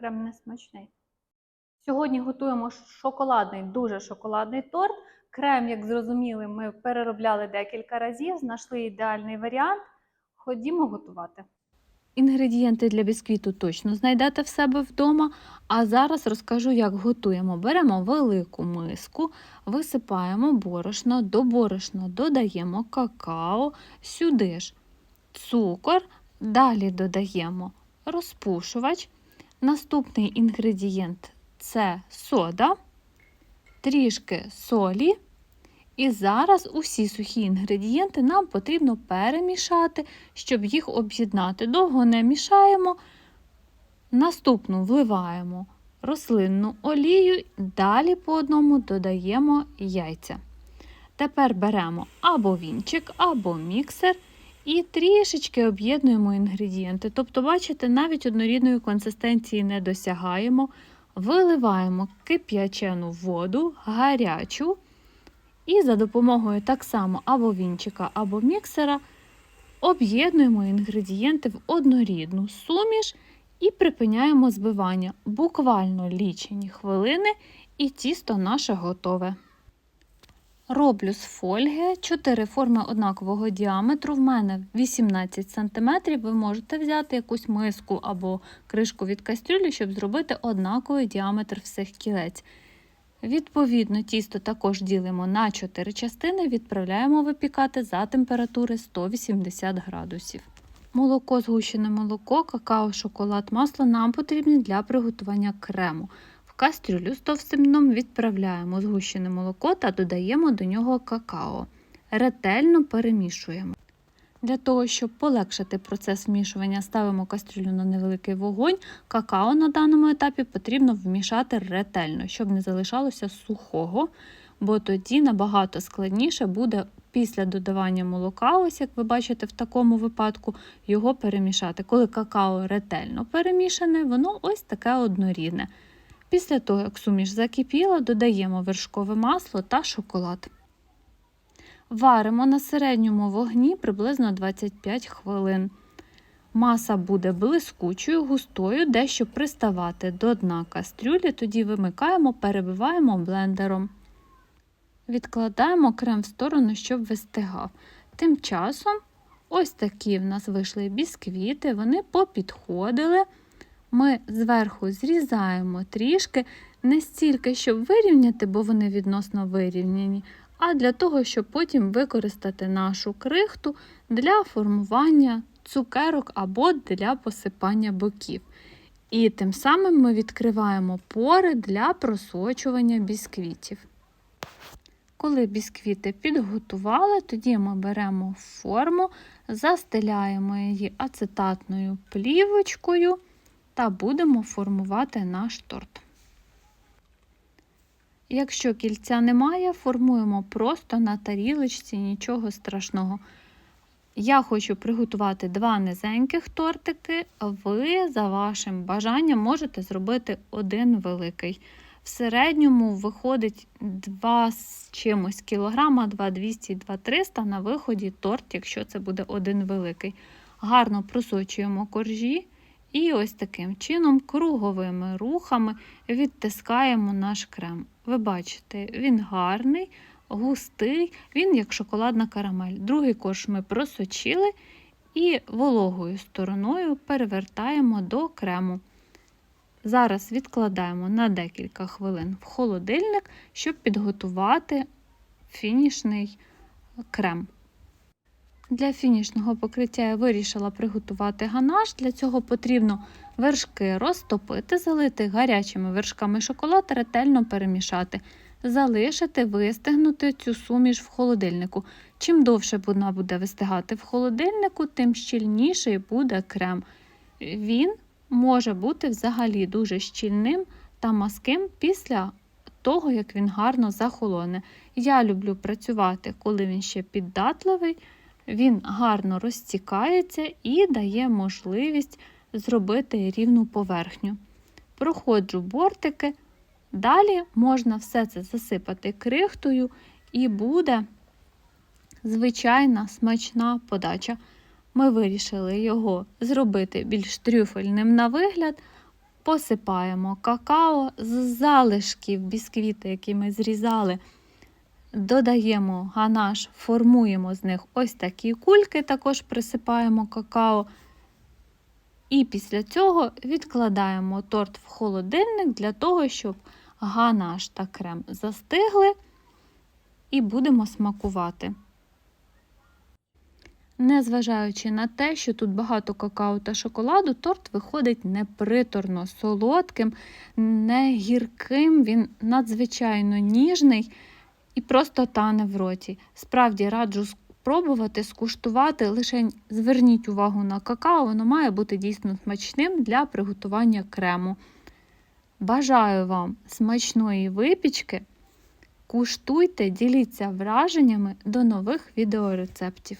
Крем не смачний. Сьогодні готуємо шоколадний, дуже шоколадний торт. Крем, як зрозуміли, ми переробляли декілька разів, знайшли ідеальний варіант. Ходімо готувати. Інгредієнти для бісквіту точно знайдете в себе вдома. А зараз розкажу, як готуємо. Беремо велику миску, висипаємо борошно, до борошна додаємо какао, сюди ж цукор, далі додаємо розпушувач. Наступний інгредієнт це сода, трішки солі. І зараз усі сухі інгредієнти нам потрібно перемішати, щоб їх об'єднати. Довго не мішаємо. Наступну вливаємо рослинну олію, далі по одному додаємо яйця. Тепер беремо або вінчик, або міксер і трішечки об'єднуємо інгредієнти. Тобто, бачите, навіть однорідної консистенції не досягаємо. Виливаємо кип'ячену воду, гарячу. І за допомогою так само або вінчика, або міксера об'єднуємо інгредієнти в однорідну суміш і припиняємо збивання. Буквально лічені хвилини, і тісто наше готове. Роблю з фольги 4 форми однакового діаметру. В мене 18 см. Ви можете взяти якусь миску або кришку від кастрюлі, щоб зробити однаковий діаметр всіх кілець. Відповідно, тісто також ділимо на 4 частини, відправляємо випікати за температури 180 градусів. Молоко, згущене молоко, какао, шоколад, масло нам потрібні для приготування крему. Кастрюлю з товстим дном відправляємо згущене молоко та додаємо до нього какао. Ретельно перемішуємо. Для того, щоб полегшити процес вмішування, ставимо кастрюлю на невеликий вогонь. Какао на даному етапі потрібно вмішати ретельно, щоб не залишалося сухого, бо тоді набагато складніше буде після додавання молока, ось як ви бачите, в такому випадку його перемішати. Коли какао ретельно перемішане, воно ось таке однорідне. Після того, як суміш закипіла, додаємо вершкове масло та шоколад. Варимо на середньому вогні приблизно 25 хвилин. Маса буде блискучою, густою, дещо приставати до дна кастрюлі, тоді вимикаємо, перебиваємо блендером. Відкладаємо крем в сторону, щоб вистигав. Тим часом ось такі в нас вийшли бісквіти, вони попідходили. Ми зверху зрізаємо трішки, не стільки, щоб вирівняти, бо вони відносно вирівняні, а для того, щоб потім використати нашу крихту для формування цукерок або для посипання боків. І тим самим ми відкриваємо пори для просочування бісквітів. Коли бісквіти підготували, тоді ми беремо форму, застеляємо її ацетатною плівочкою та будемо формувати наш торт. Якщо кільця немає, формуємо просто на тарілочці, нічого страшного. Я хочу приготувати два низеньких тортики, ви, за вашим бажанням, можете зробити один великий. В середньому виходить 2 з чимось кілограма, 2,200, 2,300 на виході торт, якщо це буде один великий. Гарно просочуємо коржі і ось таким чином круговими рухами відтискаємо наш крем. Ви бачите, він гарний, густий, він як шоколадна карамель. Другий корж ми просочили і вологою стороною перевертаємо до крему. Зараз відкладаємо на декілька хвилин в холодильник, щоб підготувати фінішний крем. Для фінішного покриття я вирішила приготувати ганаш. Для цього потрібно вершки розтопити, залити гарячими вершками шоколад, ретельно перемішати, залишити, вистигнути цю суміш в холодильнику. Чим довше вона буде вистигати в холодильнику, тим щільніший буде крем. Він може бути взагалі дуже щільним та маским після того, як він гарно захолоне. Я люблю працювати, коли він ще піддатливий. Він гарно розтікається і дає можливість зробити рівну поверхню. Проходжу бортики, далі можна все це засипати крихтою, і буде звичайна смачна подача. Ми вирішили його зробити більш трюфельним на вигляд. посипаємо какао з залишків бісквіти, які ми зрізали. Додаємо ганаш, формуємо з них ось такі кульки, також присипаємо какао. І після цього відкладаємо торт в холодильник для того, щоб ганаш та крем застигли і будемо смакувати. Незважаючи на те, що тут багато какао та шоколаду, торт виходить неприторно солодким, не гірким, він надзвичайно ніжний і просто тане в роті. Справді раджу спробувати, скуштувати, лише зверніть увагу на какао, воно має бути дійсно смачним для приготування крему. Бажаю вам смачної випічки. Куштуйте, діліться враженнями до нових відеорецептів.